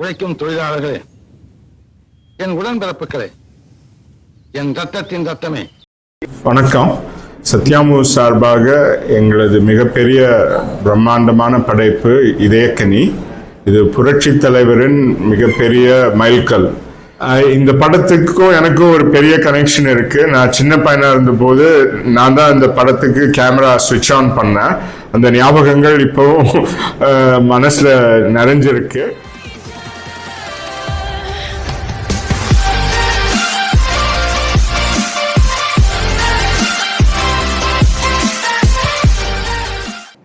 உழைக்கும் தொழிலாளர்களே என் உடன்பிறப்புகளே என் ரத்தத்தின் ரத்தமே. வணக்கம். சத்யாமு சார்பாக எங்களது மிகப்பெரிய பிரம்மாண்டமான படைப்பு இதயக்கனி. இது புரட்சி தலைவரின் மிகப்பெரிய மைல்கல். இந்த படத்துக்கும் எனக்கும் ஒரு பெரிய கனெக்ஷன் இருக்கு. நான் சின்ன பையனா இருந்தபோது நான் தான் இந்த படத்துக்கு கேமரா சுவிட்ச் ஆன் பண்ணேன். அந்த ஞாபகங்கள் இப்போவும் மனசுல நிறைஞ்சிருக்கு.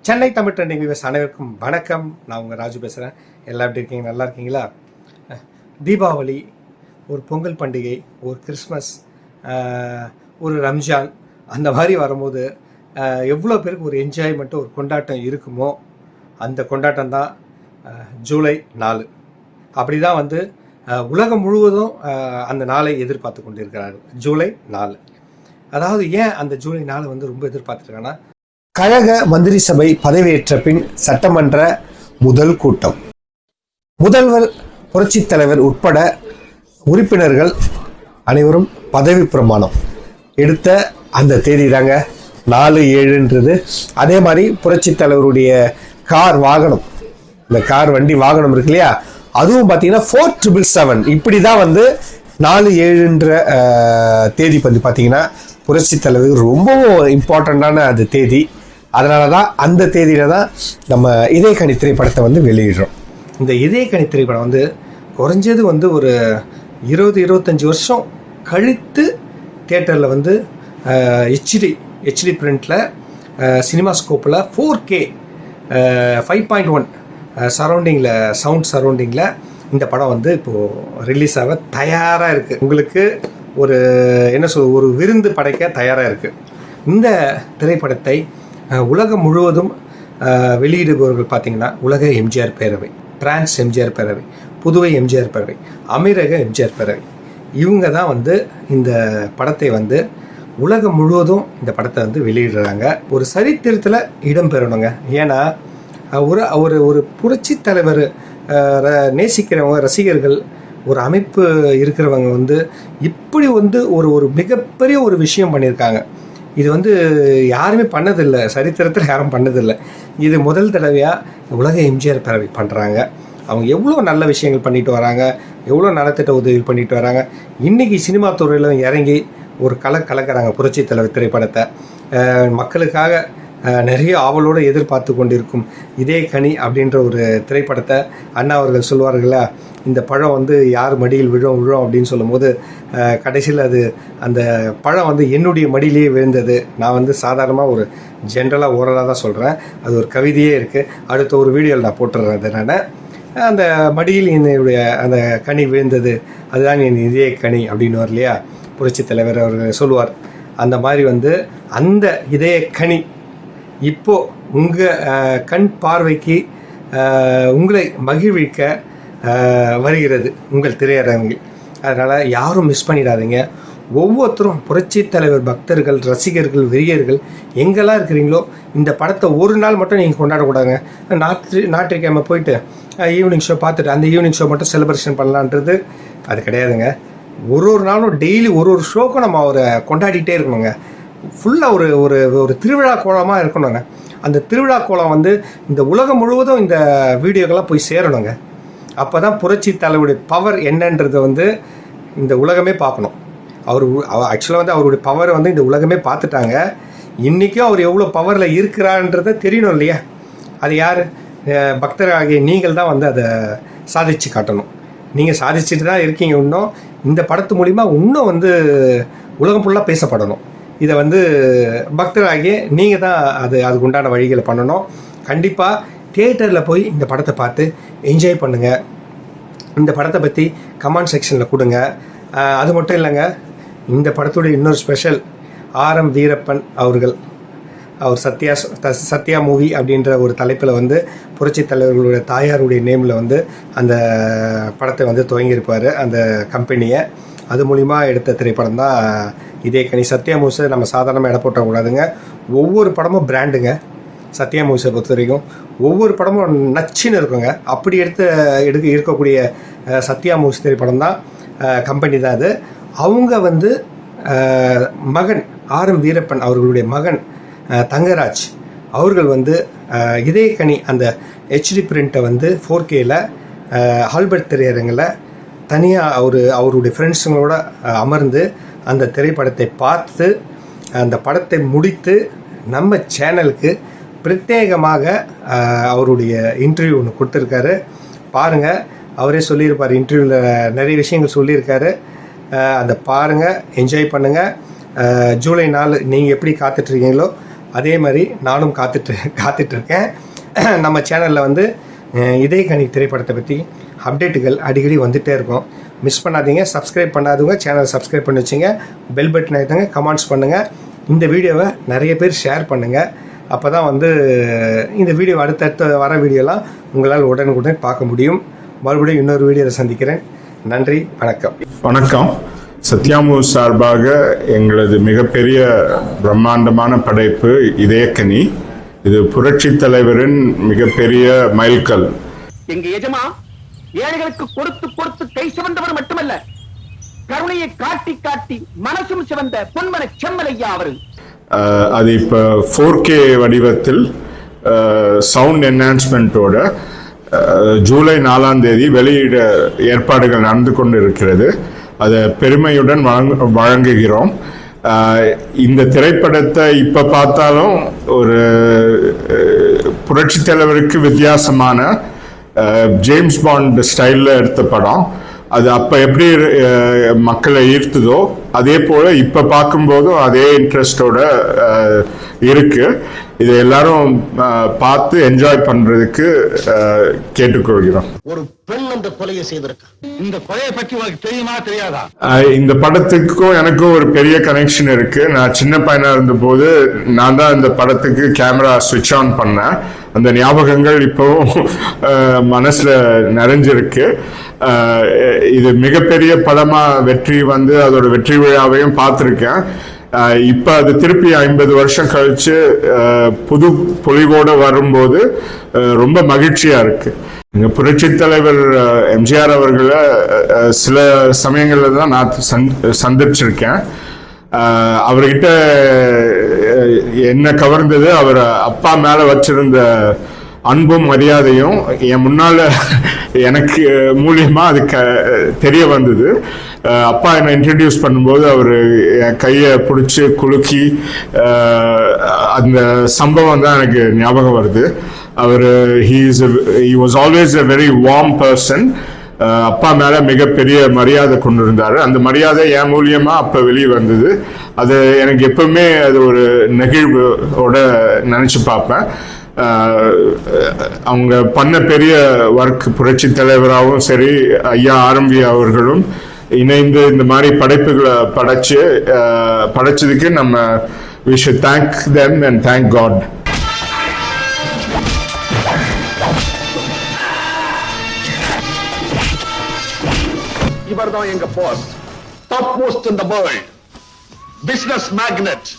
சென்னை தமிழ் ட்ரெண்டிங் வியூவர்ஸ் அனைவருக்கும் வணக்கம். நான் உங்கள் ராஜு பேசுகிறேன் எல்லாம் எப்படி இருக்கீங்க? நல்லா இருக்கீங்களா? தீபாவளி ஒரு பொங்கல் பண்டிகை ஒரு கிறிஸ்மஸ் ஒரு ரம்ஜான் அந்த மாதிரி வரும்போது எவ்வளோ பேருக்கு ஒரு என்ஜாய்மெண்ட்டு ஒரு கொண்டாட்டம் இருக்குமோ அந்த கொண்டாட்டம் தான் ஜூலை நாலு. அப்படி தான் வந்து உலகம் முழுவதும் அந்த நாளை எதிர்பார்த்து கொண்டிருக்கிறார்கள். ஜூலை நாலு. அதாவது ஏன் அந்த ஜூலை நாலு வந்து ரொம்ப எதிர்பார்த்துருக்காங்கன்னா கழக மந்திரி சபை பதவியேற்ற பின் சட்டமன்ற முதல் கூட்டம். முதல்வர் புரட்சித் தலைவர் உட்பட உறுப்பினர்கள் அனைவரும் பதவி பிரமாணம் எடுத்த அந்த தேதி தாங்க நாலு ஏழுன்றது. அதே மாதிரி புரட்சித் தலைவருடைய கார் வாகனம் இந்த கார் வண்டி வாகனம் இருக்கு இல்லையா? அதுவும் பார்த்தீங்கன்னா ஃபோர் ட்ரிபிள் செவன் இப்படி தான் வந்து நாலு ஏழுன்ற தேதி வந்து பார்த்தீங்கன்னா புரட்சித் தலைவர் ரொம்பவும் இம்பார்ட்டண்ட்டான அது தேதி. அதனால தான் அந்த தேதியில் தான் நம்ம இதயக்கணி திரைப்படத்தை வந்து வெளியிடுறோம். இந்த இதயக்கணி திரைப்படம் வந்து குறைஞ்சது வந்து ஒரு இருபது இருபத்தஞ்சி வருஷம் கழித்து தேட்டரில் வந்து ஹெச்டி ஹெச்டி பிரிண்டில் cinema ஸ்கோப்பில் four K five point one சரௌண்டிங்கில் சவுண்ட் சரௌண்டிங்கில் இந்த படம் வந்து இப்போது ரிலீஸ் ஆக தயாராக இருக்குது உங்களுக்கு ஒரு என்ன சொல் ஒரு விருந்து படைக்க தயாராக இருக்குது இந்த திரைப்படத்தை உலகம் முழுவதும் வெளியிடுபவர்கள் பார்த்தீங்கன்னா உலக எம்ஜிஆர் பேரவை பிரான்ஸ் எம்ஜிஆர் பேரவை புதுவை எம்ஜிஆர் பேரவை அமீரக எம்ஜிஆர் பேரவை. இவங்க தான் வந்து இந்த படத்தை வந்து உலகம் முழுவதும் இந்த படத்தை வந்து வெளியிடுறாங்க. ஒரு சரித்திரத்தில் இடம் பெறணுங்க. ஏன்னா ஒரு ஒரு ஒரு புரட்சி தலைவர் ர- நேசிக்கிறவங்க ரசிகர்கள் ஒரு அமைப்பு இருக்கிறவங்க வந்து இப்படி வந்து ஒரு ஒரு மிகப்பெரிய ஒரு விஷயம் பண்ணியிருக்காங்க. இது வந்து யாருமே பண்ணதில்லை. சரித்திரத்தில் யாரும் பண்ணதில்லை. இது முதல் தடவையாக உலக எம்ஜிஆர் பரவி பண்ணுறாங்க அவங்க எவ்வளோ நல்ல விஷயங்கள் பண்ணிட்டு வராங்க. எவ்வளோ நலத்திட்ட உதவி பண்ணிட்டு வராங்க. இன்றைக்கி சினிமா துறையில் இறங்கி ஒரு கலை கலக்கிறாங்க புரட்சி தலைவர் திரைப்படத்தை. மக்களுக்காக நிறைய ஆவலோடு எதிர்பார்த்து கொண்டிருக்கும் இதே கனி அப்படின்ற ஒரு திரைப்படத்தை அண்ணா அவர்கள் சொல்வார்களா இந்த பழம் வந்து யார் மடியில் விழும் விழும் அப்படின்னு சொல்லும்போது கடைசியில் அது அந்த பழம் வந்து என்னுடைய மடியிலேயே விழுந்தது. நான் வந்து சாதாரணமாக ஒரு ஜென்ரலாக ஓரலாக தான் சொல்கிறேன் அது ஒரு கவிதையே இருக்குது அடுத்த ஒரு வீடியோவில் நான் போட்டுடுறேன் அதை நான். அந்த மடியில் என்னுடைய அந்த கனி விழுந்தது. அதுதான் என் இதய கனி அப்படின்னு இல்லையா? புரட்சி தலைவர் அவர் சொல்லுவார். அந்த மாதிரி வந்து அந்த இதய கனி இப்போ உங்கள் கண் பார்வைக்கு உங்களை மகிழ்விக்க வருகிறது உங்கள் திரையரங்கில். அதனால் யாரும் மிஸ் பண்ணிடாதீங்க. ஒவ்வொருத்தரும் புரட்சி தலைவர் பக்தர்கள் ரசிகர்கள் வெறியர்கள் எங்கெல்லாம் இருக்கிறீங்களோ இந்த படத்தை ஒரு நாள் மட்டும் நீங்கள் கொண்டாடக்கூடாதுங்க. நாற்று ஞாயிற்றுக்கிழமை போயிட்டு ஈவினிங் ஷோ பார்த்துட்டு அந்த ஈவினிங் ஷோ மட்டும் செலிப்ரேஷன் பண்ணலான்றது அது கிடையாதுங்க. ஒரு ஒரு நாளும் டெய்லி ஒரு ஒரு ஷோக்கும் நம்ம அவரை கொண்டாடிட்டே இருக்கணுங்க. ஃபுல்லாக ஒரு ஒரு ஒரு திருவிழா கோலமாக இருக்கணுங்க. அந்த திருவிழா கோலம் வந்து இந்த உலகம் முழுவதும் இந்த வீடியோக்கெல்லாம் போய் சேரணுங்க. அப்போ தான் புரட்சி தலைவருடைய பவர் என்னன்றது வந்து இந்த உலகமே பார்க்கணும். அவர் ஆக்சுவலாக வந்து அவருடைய பவரை வந்து இந்த உலகமே பார்த்துட்டாங்க. இன்றைக்கும் அவர் எவ்வளோ பவரில் இருக்கிறான்றதை தெரியணும் இல்லையா? அது யார்? பக்தராகிய நீங்கள் தான் வந்து அதை சாதிச்சு காட்டணும். நீங்கள் சாதிச்சுட்டு தான் இருக்கீங்க இன்னும். இந்த படத்து மூலிமா இன்னும் வந்து உலகம் ஃபுல்லாக பேசப்படணும். இதை வந்து பக்தராகி நீங்கள் தான் அது அதுக்கு உண்டான வழிகளை பண்ணணும். கண்டிப்பாக தியேட்டரில் போய் இந்த படத்தை பார்த்து என்ஜாய் பண்ணுங்கள் இந்த படத்தை பற்றி கமெண்ட் செக்ஷனில் கொடுங்க. அது மட்டும் இல்லைங்க இந்த படத்துடைய இன்னொரு ஸ்பெஷல் ஆர் எம் வீரப்பன் அவர்கள் அவர் சத்யா சத்யா மூவி அப்படின்ற ஒரு தலைப்பில் வந்து புரட்சி தலைவர்களுடைய தாயாருடைய நேமில் வந்து அந்த படத்தை வந்து துவங்கியிருப்பார் அந்த கம்பெனியை அது மூலிமா எடுத்த திரைப்படம் தான். இதே கனி சத்யா மூவிஸை நம்ம சாதாரணமாக இட போட்டக்கூடாதுங்க ஒவ்வொரு படமும் பிராண்டுங்க சத்யா மூவிஸை பொறுத்த வரைக்கும் ஒவ்வொரு படமும் நச்சுன்னு இருக்குங்க. அப்படி எடுத்து எடுக்க இருக்கக்கூடிய சத்யா மூவிஸ் திரைப்படம் தான் கம்பெனி தான் அது. அவங்க வந்து மகன் ஆர் எம் வீரப்பன் அவர்களுடைய மகன் தங்கராஜ் அவர்கள் வந்து இதே இதயக்கனி அந்த ஹெச்டி பிரிண்ட்டை வந்து ஃபோர் கேயில் ஆல்பர்ட் திரையரங்கில் தனியாக அவர் அவருடைய ஃப்ரெண்ட்ஸுங்களோட அமர்ந்து அந்த திரைப்படத்தை பார்த்து அந்த படத்தை முடித்து நம்ம சேனலுக்கு பிரத்யேகமாக அவருடைய இன்டர்வியூ ஒன்று கொடுத்துருக்காரு. பாருங்கள் அவரே சொல்லியிருப்பார் இன்டர்வியூவில் நிறைய விஷயங்கள் சொல்லியிருக்காரு. அதை பாருங்கள் என்ஜாய் பண்ணுங்கள் ஜூலை நாலு நீங்கள் எப்படி காத்துட்ருக்கீங்களோ அதே மாதிரி நானும் காத்துட்டு காத்துட்ருக்கேன் நம்ம சேனலில் வந்து அஹ், திரைப்படத்தை பற்றி அப்டேட்டுகள் அடிக்கடி வந்துகிட்டே இருக்கும். மிஸ் பண்ணாதீங்க சப்ஸ்கிரைப் பண்ணாதவங்க சேனலை சப்ஸ்கிரைப் பண்ணி வச்சுங்க. பெல் பட்டன் ஆகிட்டாங்க கமெண்ட்ஸ் பண்ணுங்கள் இந்த வீடியோவை நிறைய பேர் ஷேர் பண்ணுங்கள் அப்போ தான் வந்து இந்த வீடியோ அடுத்தடுத்த வர வீடியோலாம் உங்களால் உடனுக்குடன் பார்க்க முடியும். மறுபடியும் இன்னொரு வீடியோவில் சந்திக்கிறேன். நன்றி வணக்கம். வணக்கம். சத்யாமு சார்பாக எங்களது மிகப்பெரிய பிரம்மாண்டமான படைப்பு இதயக்கனி. இது புரட்சி தலைவரின் மிகப்பெரிய மைல்கல். எங்க எஜமா ஏழைகளுக்கு கொடுத்து கொடுத்து கை சிவந்தவர் மட்டுமல்ல கருணையை காட்டி காட்டி மனசும் சிவந்த பொன்மன செம்மலையா அவரு. அது இப்போ ஃபோர் கே வடிவத்தில் சவுண்ட் என்ஹான்ஸ்மெண்ட்டோட ஜூலை நாலாம் தேதி வெளியிட ஏற்பாடுகள் நடந்து கொண்டு இருக்கிறது அதை பெருமையுடன் வழங்கு வழங்குகிறோம். இந்த திரைப்படத்தை இப்போ பார்த்தாலும் ஒரு புரட்சி தலைவருக்கு வித்தியாசமான ஜேம்ஸ் பாண்ட் ஸ்டைலில் எடுத்த படம். அது அப்போ எப்படி மக்களை ஈர்த்துதோ அதே போல் இப்போ பார்க்கும்போதும் அதே இன்ட்ரெஸ்டோட இருக்குது இதை எல்லாரும் பார்த்து என்ஜாய் பண்ணுறதுக்கு கேட்டுக்கொள்கிறோம். ஒரு பெண் அந்த கொலையை செய்திருக்க? இந்த கொலையை பற்றி உனக்கு தெரியுமா தெரியாதா? இந்த படத்துக்கும் எனக்கும் ஒரு பெரிய கனெக்ஷன் இருக்கு. நான் சின்ன பையனா இருந்தபோது நான் தான் இந்த படத்துக்கு கேமரா சுவிட்ச் ஆன் பண்ணேன். அந்த ஞாபகங்கள் இப்போவும் மனசுல நிறைஞ்சிருக்கு. அஹ், இது மிகப்பெரிய படமா வெற்றி வந்து அதோட வெற்றி விழாவையும் பார்த்துருக்கேன். இப்ப அது திருப்பி ஐம்பது வருஷம் கழிச்சு புது பொலிவோட வரும்போது ரொம்ப மகிழ்ச்சியா இருக்கு. எங்க புரட்சி தலைவர் எம்ஜிஆர் அவர்களை சில சமயங்கள்ல தான் நான் சந் சந்திச்சிருக்கேன். அவர்கிட்ட என்ன கவர்ந்தது அவர் அப்பா மேல வச்சிருந்த அன்பும் மரியாதையும் என் முன்னால எனக்கு மூலியமா அது க தெரிய வந்தது. அப்பா என்னை இன்ட்ரடியூஸ் பண்ணும்போது அவர் என் கையை பிடிச்சி குலுக்கி அந்த சம்பவம் தான் எனக்கு ஞாபகம் வருது. அவர் he is he was always a very warm person அப்பா மேல மிகப்பெரிய மரியாதை கொண்டிருந்தாரு. அந்த மரியாதை என் மூலியமா அப்ப வெளியே வந்தது. அது எனக்கு எப்பவுமே அது ஒரு நெகிழ்வோட நினைச்சு பார்ப்பேன். அவங்க பண்ண பெரிய ஒர்க் புரட்சி தலைவராகவும் சரி ஐயா ஆரம்பி அவர்களும் இணைந்து இந்த மாதிரி படைப்புகளை படைச்சு படைச்சதுக்கு நம்ம we should thank them and thank God இவர்தான் எங்க boss top most in the world business magnate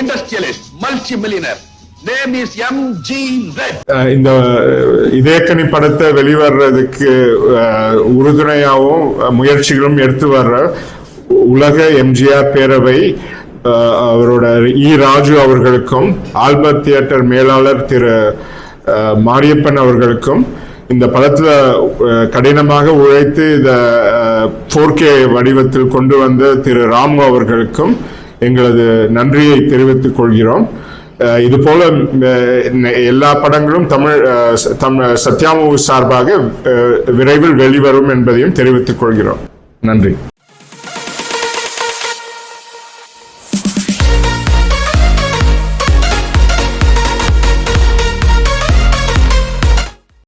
industrialist multi millionaire இந்த இதயக்கனி படத்தை வெளிவர்றதுக்கு உறுதுணையாகவும் முயற்சிகளும் எடுத்து வர்ற உலக எம்ஜிஆர் பேரவை அவரோட இ ராஜு அவர்களுக்கும் ஆல்பர்ட் தியேட்டர் மேலாளர் திரு மாரியப்பன் அவர்களுக்கும் இந்த படத்துல கடினமாக உழைத்து இத போர்க்கே வடிவத்தில் கொண்டு வந்த திரு ராமு அவர்களுக்கும் எங்களது நன்றியை தெரிவித்துக் கொள்கிறோம். இது போல அஹ், எல்லா படங்களும் தமிழ் அஹ், தமிழ் சத்யாமு சார்பாக அஹ், விரைவில் வெளிவரும் என்பதையும் தெரிவித்துக் கொள்கிறோம். நன்றி.